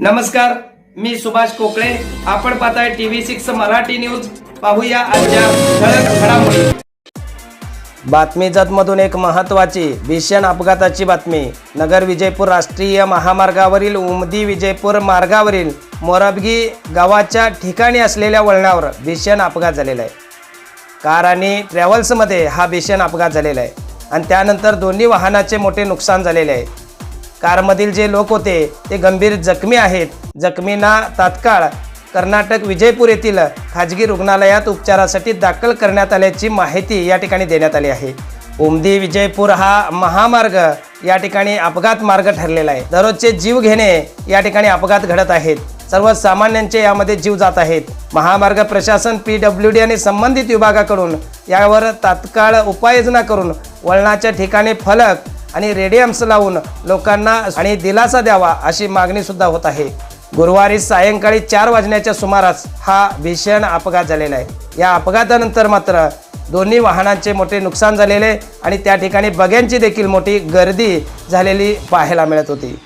नमस्कार मी सुभाष कोकळे आपण पाहताय टीव्ही सिक्स मराठी न्यूज. पाहूया आजच्या ठळक घडामोडी. बातमी जतमधून एक महत्त्वाची भीषण अपघाताची बातमी. नगर विजयपूर राष्ट्रीय महामार्गावरील उमदी विजयपूर मार्गावरील मोरबगी गावाच्या ठिकाणी असलेल्या वळणावर भीषण अपघात झालेला आहे. कार आणि ट्रॅव्हल्समध्ये हा भीषण अपघात झालेला आहे. आणि त्यानंतर दोन्ही वाहनाचे मोठे नुकसान झालेले आहे. कारमधील जे लोक होते ते गंभीर जखमी आहेत. जखमींना तात्काळ कर्नाटक विजयपूर येथील खाजगी रुग्णालयात उपचारासाठी दाखल करण्यात आल्याची माहिती या ठिकाणी देण्यात आली आहे. उमदी विजयपूर हा महामार्ग या ठिकाणी अपघात मार्ग ठरलेला आहे. दररोजचे जीव घेणे या ठिकाणी अपघात घडत आहेत. सर्वसामान्यांचे यामध्ये जीव जात आहेत. महामार्ग प्रशासन पी डब्ल्यू डी आणि संबंधित विभागाकडून यावर तात्काळ उपाययोजना करून वळणाच्या ठिकाणी फलक आणि रेडियम्स लावून लोकांना आणि दिलासा द्यावा अशी मागणी सुद्धा होत आहे. गुरुवारी सायंकाळी चार वाजण्याच्या सुमारास हा भीषण अपघात झालेला आहे. या अपघातानंतर मात्र दोन्ही वाहनांचे मोठे नुकसान झालेले आणि त्या ठिकाणी बग्यांची देखील मोठी गर्दी झालेली पाहायला मिळत होती.